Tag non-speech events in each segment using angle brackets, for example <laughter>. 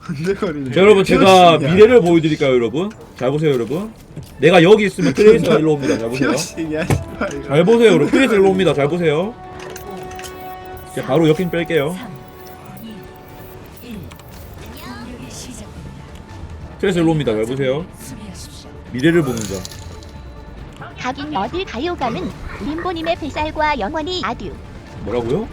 흔들거리는. 자 여러분 제가 미래를 보여드릴까요 여러분? 잘 보세요 여러분 내가 여기 있으면 트레이스가 일로 옵니다 잘 보세요 피어싱이야. 씨발, 이거. 잘 보세요 여러분 트레이스 일로 옵니다 잘 보세요 자 바로 역행 뺄게요 트레이스 일로 옵니다 잘 보세요 미래를 보는 자 가긴 어딜 가요 가는 림보님의 뱃살과 영원히 아듀 뭐라고요?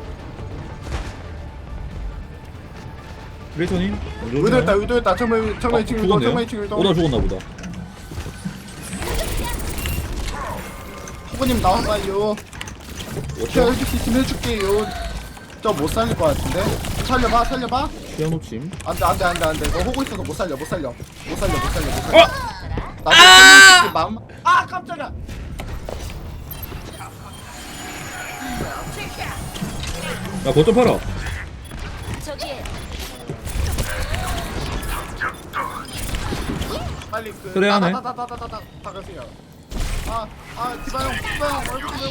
레이서님 먼저 의도했다. 의도했다 정말 정말 어, 지금 죽었네요? 정말 지금 오다 죽었나 보다 후보님 나와봐요. 있으면 해줄게요. 저 못 살릴 것 같은데. 살려봐 살려봐. 피아노 침 안돼 안돼 안돼 안돼. 너 호구 있어서 못 살려 못 살려 못 살려 못 살려 못 살려. 어! 나도 마음. 아 깜짝이야. 야좀 팔아 그. 그래, 하네. 해보-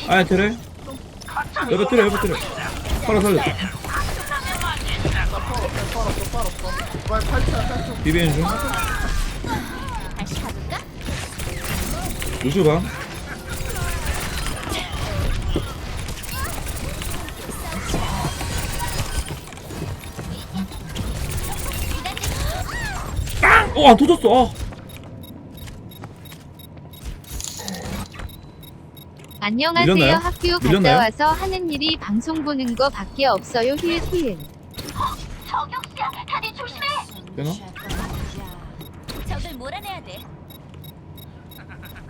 아 트레 여보 트레 여보 트레 팔아 살려. 비비엔 중 다시 봐 어, 안 터졌어. 아. 안녕하세요. 밀렸나요? 학교 갔다 밀렸나요? 와서 하는 일이 방송 보는 거 밖에 없어요. 힐 힐. 저격수야 다들 조심해 되나? 적을 몰아내야 돼.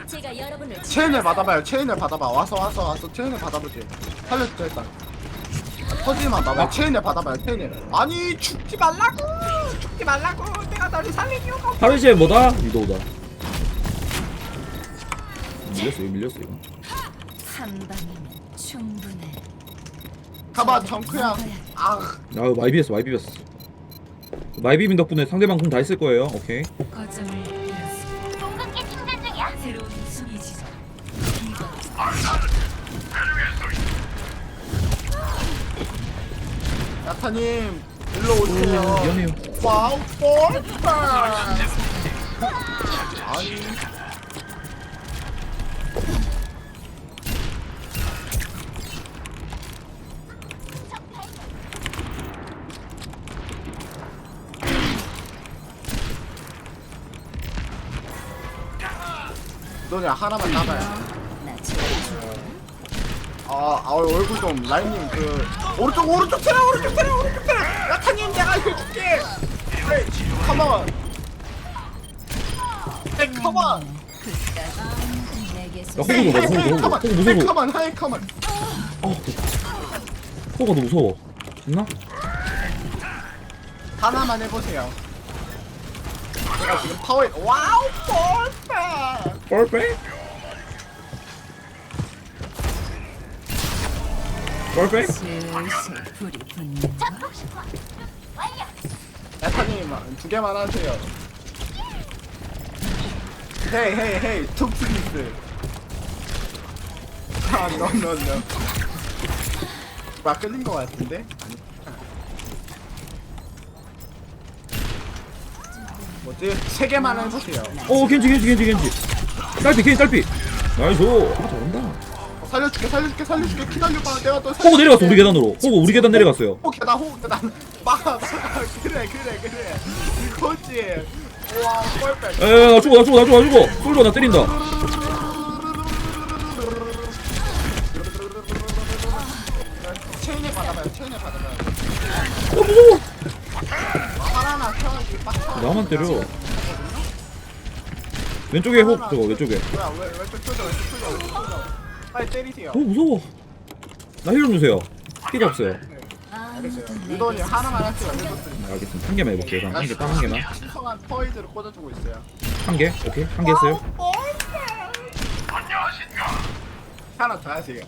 제가 여러분을 체인을 받아봐요. 체인을 받아봐. 와서 와서 와서 체인을 받아보지. 살려주자 일단. 터지만 봐봐. 체인을 받아봐요. 체인을. 아니 죽지 말라고. 죽지 말라고. 내가 너를 살린 이유가. 파르시에 뭐다? 위도우다. 밀렸어, 이거 밀렸어, 이거. 한 방이면 충분해. 가봐 정크야. 아 아, 많이 비볐어, 많이 비볐어. 많이 비빈 덕분에 상대방 공 다 했을 거예요. 오케이. 거점을 잃었어. 공격기 충전 중이야 새로운 수비 지점. 야타님 일로 오세요. 미안해요. 와우 볼파. 아니. 너냐 하나만 나가요. 나 지금 아, 아 얼굴 좀 라인님 그 오른쪽 오른쪽 테라 오른쪽 테라 오른쪽 테라 야타님 내가 이거 줄게 컴온 헤이 컴온 호구 좀 봐봐, 호구, 호구. 호구 무서워. 컴온 헤이 컴온 호가 너 무서워. 됐나? 하나만 해보세요 제가 지금 파워에 와우 볼페 뻘빼? 뻘빼? 슬슬 불이 붙는 야타님 두 개만 하세요 헤이 헤이 헤이 툭스미스 아 노노노 막 끌린 거 같은데? 뭐지? 세 개만 해보세요 어, 겐지, 겐지, 겐지, 겐지. 딸피, 겐지, 딸피. 나이스. 아, 잘한다. 어, 살려줄게 살려줄게 살려줄게 기다려봐 내가 또 호구 내려갔어, 우리 계단으로. 호구 우리 계단 내려갔어요. 호 계단 호 계단 <laughs> 막아 막아 그래 그래 그래 이거지 와 뻘백 에, 나 죽어, 나 죽어, 나 죽어, 나 죽어. 솔로 나 때린다. 체인을 받아봐요 체인을 받아봐요 어, 무서워. 나만 때려. 왼쪽에 호, 저거, 왼쪽에. 뭐야 왜 왼쪽 켜져 왼쪽 켜져 왼쪽 켜져 빨리 때리세요 어, 무서워. 나 힐 좀 주세요. 피가 없어요. 유돈이 하나만 할게요 해줬으니까 네, 알겠습니다. 한 개만 해볼게요. 그럼 한 개, 딱 한 개만. 신성한 퍼이즈를 꽂아주고 있어요 한 개? 오케이. 한 개 했어요. 하나 더 하세요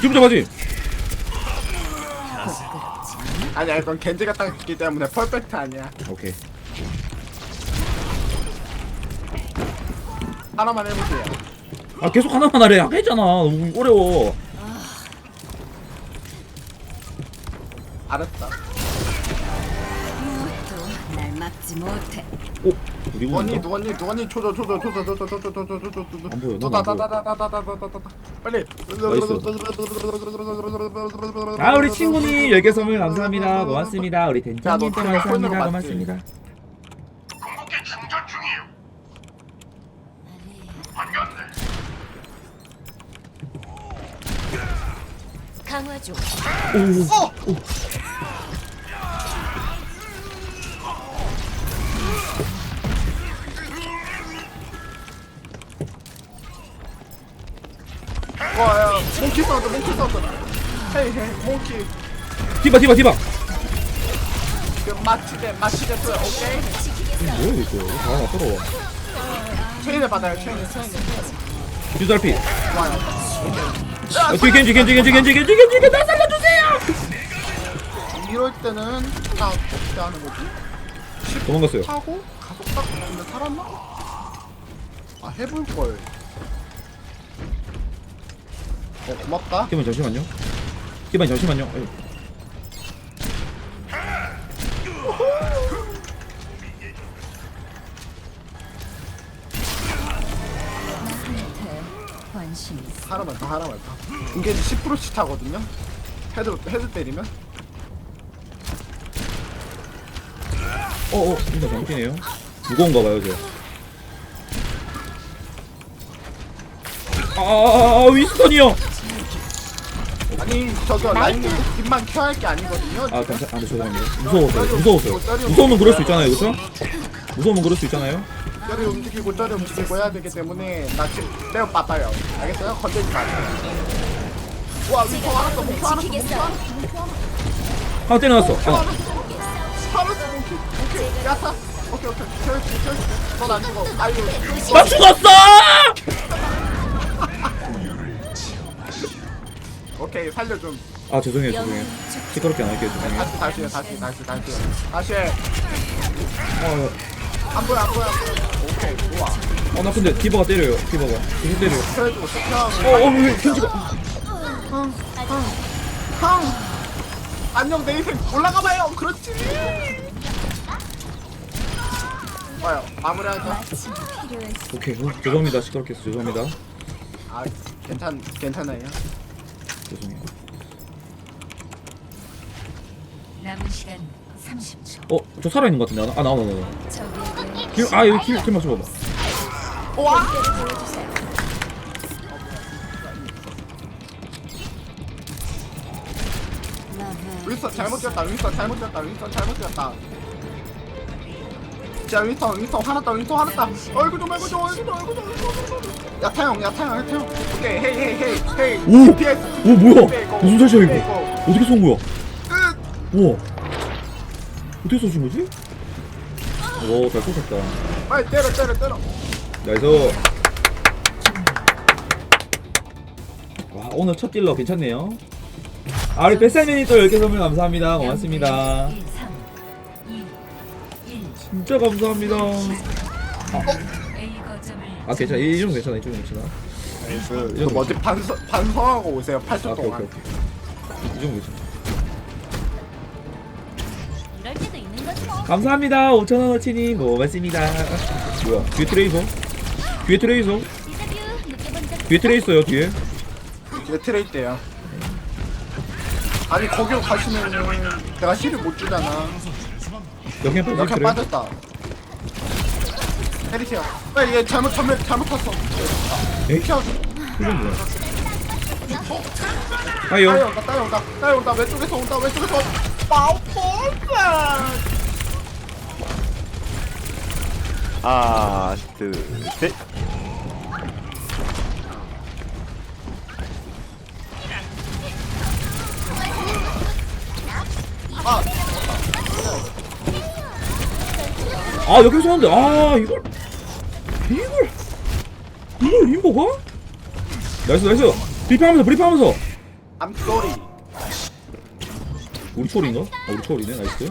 지금 잡아지. 아니야 이건 겐지가 딱 있기 때문에 퍼펙트 아니야 오케이. 하나만 해보세요 아, 계속 하나만 하래. 아까 했잖아. 너무 어려워. 날 막지 못해. 오 우리 누웠니 군인가? 누웠니 누웠니 초조 초조 초조 초조 초조 초조 초조 초조 안 보여, 너무 안 보여. 다다다다다다다다다 빨리. 아 우리 친구님 10개 선물 감사합니다. 고맙습니다. 우리 야, 너 덴장님 또 그냥 폰으로 감사합니다. 봤지? 고맙습니다. 강화 중. 오. 와 몽키 사운드 몽키 사운드 헤이 헤이 몽키. 디바 디바 디바. 그 마치데 마치데 또 오케이? 뭐야 이거? 다 하나 떨어와 체인을 받아요 체인을. 체인을 듀달피. 좋아요. 아, 뒤에 겐지 겐지 겐지 겐지 겐지 겐지 겐지 나 살려주세요! 이럴 때는 나 어떻게 하는 거지? 도망갔어요. 하고 가속 딱 근데 살았나? 아 해볼 걸. 어 고맙다. 디바님 잠시만요 디바님 잠시만요 아유. 나한테 관심 있어. 하나만 더 하나만 더. 이게 10%씩 차거든요. 헤드 헤드 때리면. 어 어 진짜 잠기네요 무거운가 봐요 저 아, 윈스턴이요. 아니 저기요 라인님 뒷만 켜야 할 게 아니거든요. 아, 감사, 아, 네, 죄송합니다. 무서워서요. 무서워서요. 무서우면 그럴 수 있잖아요, 그렇죠? 무서우면 그럴 수 있잖아요. 쩌리 움직이고 쩌리 움직이고 해야 되기 때문에 나 지금 매우 빠빠요. 알겠어요? 건들지 마세요. 와 위포 알았어 목표 알았어 목표 알았어 하나 때려놨어. 아, 알았어 목표 오케이 야사 오케이 오케이 채울게 채울게 넌안 죽어 아이고 나 죽었어! 오케이 살려 좀 아, 죄송해요, 죄송해요. 시끄럽게 안 할게요, 죄송해요. 다시 다시 해, 다시 다시 다시 다시 해. 아, 안 보여 안 보여 오케이 좋아 아, 나 근데 디바가 때려요, 디바가. 계속 때려요. 채워주고 어, 채워 어, 왜, 켄지가. 형 안녕 내 인생 올라가봐요 그렇지 좋아요 마무리하자 오케이, 어, 죄송합니다. 시끄럽게 해서 죄송합니다. 아 괜찮 괜찮아요 죄송해요. 남은 시간 30초. 어, 저 살아있는 것 같은데. 아, 나와, 나와, 나와. 적에게 길, 아, 여기 길, 길 맞춰봐봐. 와 윈스턴 잘못 뛰었다 윈스턴 잘못 뛰었다 윈스턴 잘못 뛰었다 자 윈스턴 윈스턴 화났다 윈스턴 화났다 얼굴 좀 얼굴 좀 얼굴 좀 얼굴 좀 얼굴 좀 야타형 야타형 야타형 오케이 헤이 헤이 헤이 헤이 오! DPS 오, 뭐야? 무슨 사시야, 이거? 어떻게 쏜 거야? 끝 우와. 어떻게 쏘신 거지? 오, 잘 쏘셨다. 빨리 때려 때려 때려 나이스. 와, 오늘 첫 딜러 괜찮네요. 아, 우리 뱃살맨이 또 10개 선물 감사합니다. 고맙습니다. 2, 3, 2, 1. 진짜 감사합니다. 거점을 아, 괜찮아. 이 정도 괜찮아. 이 정도 괜찮아. 그, 그 뭐지 반성 반성하고 오세요 8초 아, 오케이, 오케이, 동안 오케이. 이 정도 괜찮아. 이럴 때도 있는 거지 뭐. 감사합니다. 5천 원어치님 고맙습니다. 뭐야? 뒤에 트레이서? 뒤에 트레이서? 인터뷰 느껴본 적 뒤에 트레이서요, 뒤에. 이제 트레이 때요 아니 거기로 가시면은 내가 힐을 못 주잖아 역행 빠지 이렇게 트레이. 빠졌다 때리세요 왜얘 잘못 전멸 잘못 탔어 에이? 켜 이건 뭐야? 따위 아요. 온다 따위 온다 따위 온다 왼쪽에서 온다 왼쪽에서 마우 퍼펙트 하나, 둘, 셋. 아, 역행 쏘는데. 아, 이걸. 이걸. 이걸 인보가? 나이스, 나이스. 브리핑하면서, 브리핑하면서. I'm sorry 우리 초월인가? 아, 우리 초월이네. 나이스.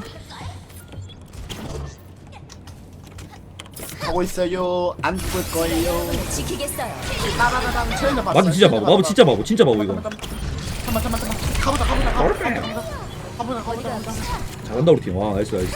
하고 있어요 안 죽을 거예요 지키겠어요. 따라라랑 체인을 봤어요 맞아, 진짜 바보. 바보, 진짜 바보. 진짜 바보, 이거. 잠깐만 잠깐만 잠깐만 가보자 가보자 가보자 가보자 가보자 가보자 가보자 잘한다 우리 팀. 와 나이스 나이스.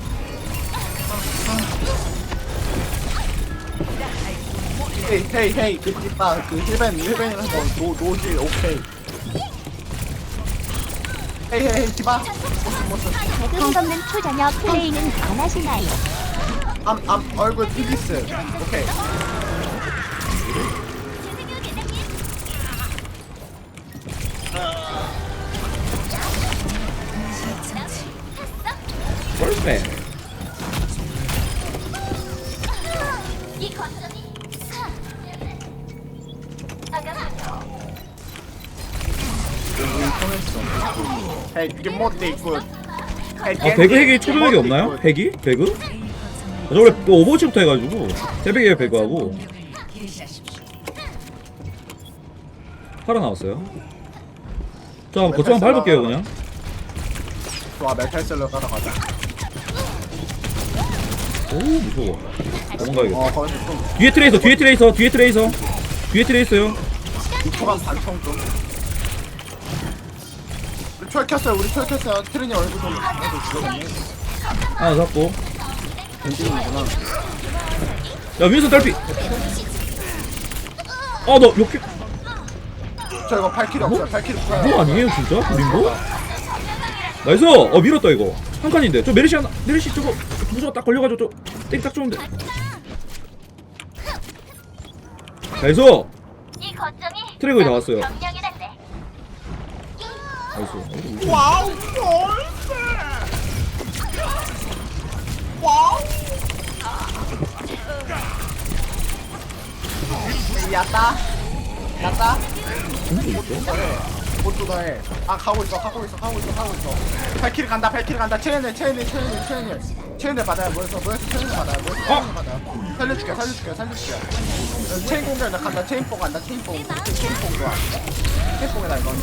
헤이 헤이 헤이. 그 뒷바 그 힐벤 힐벤 한번 노 노힐 오케이. 헤이 헤이 헤이 모스 배그 없는 초저녁 플레이는 안 하시나요? 암암 얼굴 피비스 오케이. 펄백. 헤이 그게 못돼 있고 아 배그 핵이 초저녁이 없나요? 핵이? 배그? 아, 저 원래 그 오버워치부터 해가지고 새벽에 배그하고 팔아 나왔어요. 자 거점 한번 밟을게요 그냥. 좋아 메탈셀러 따라가자 오 무서워. 도망가야겠다. 어 거기 좀 뒤에 트레이서 뒤에 트레이서 뒤에 트레이서 뒤에 트레이서요. 6초간 반청 좀 우리 철 켰어요 우리 철 켰어요 트린이 얼굴 좀 하나 잡고. 엔딩이구나 야 윈선 딸피. 아너 이렇게 저 이거 발키리 없어요 발키리 없어요 뭐 아니에요 진짜? 우린거? 나이스! 어 밀었다 이거 한 칸인데 저 메르시 하나 메르시 저거 무조건 딱 걸려가지고 저땡딱 좋은데 나이스! 이 거점이 트랙이 나왔어요 명령이란데. 나이스. 와우 와우. 야따. 야따. 못도 더해 아 가고 있어 가고 있어 가고 있어 가고 있어. 발키리 간다 발키리 간다. 체인을 체인을 체인을 체인을. 체인을 받아요. 모여서 모여서 체인을 체인을 받아요 살려줄게 살려줄게 살려줄게. 어, 체인 공격 나 간다 체인 뽕 간다 체인 뽕 체인 뽕 좋아. 체인 뽕이다 이건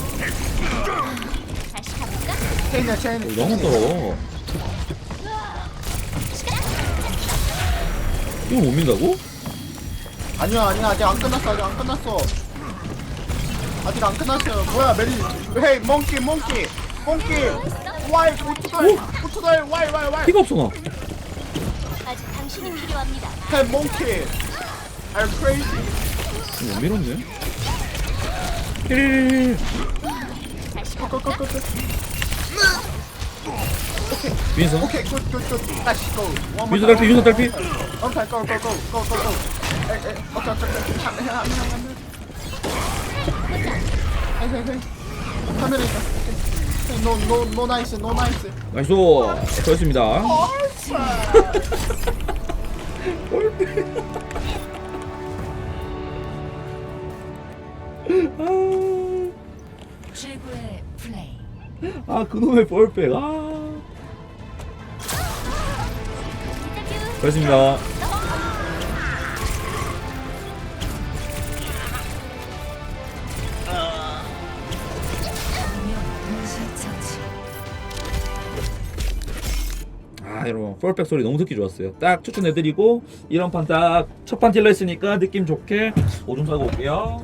가볼까? 체인을 체인을 너무 떨어. 이거 못 민다고? 아니야 아니야 아직 안 끝났어 아직 안 끝났어. 아직 안 끝났어요. 뭐야 메리 헤이 몽키 몽키. 몽키. 와이 오토다이 오토다이 와이 와이 와이. 피가 없어 나 Hey monkey, I'm crazy. 못 밀었네. 힐. 민서. Okay, good, good, good. Let's go. One 민서 more 달피, time. 민서 달피. Okay, go, go, go, go, go, go. Hey, hey, okay, okay, okay. 한, 한, 한, 한, 한. Hey, hey, hey. 카메라 있다. Okay. Hey, no, no, no nice, no nice. 나이스. 저였습니다. Awesome. 최고의 플레이. 아 그놈의 볼백 아. 좋습니다 여러분 볼백 소리 너무 듣기 좋았어요. 딱 추천해드리고 이런 판 딱 첫판 찔러 했으니까 느낌 좋게 오줌 싸고 올게요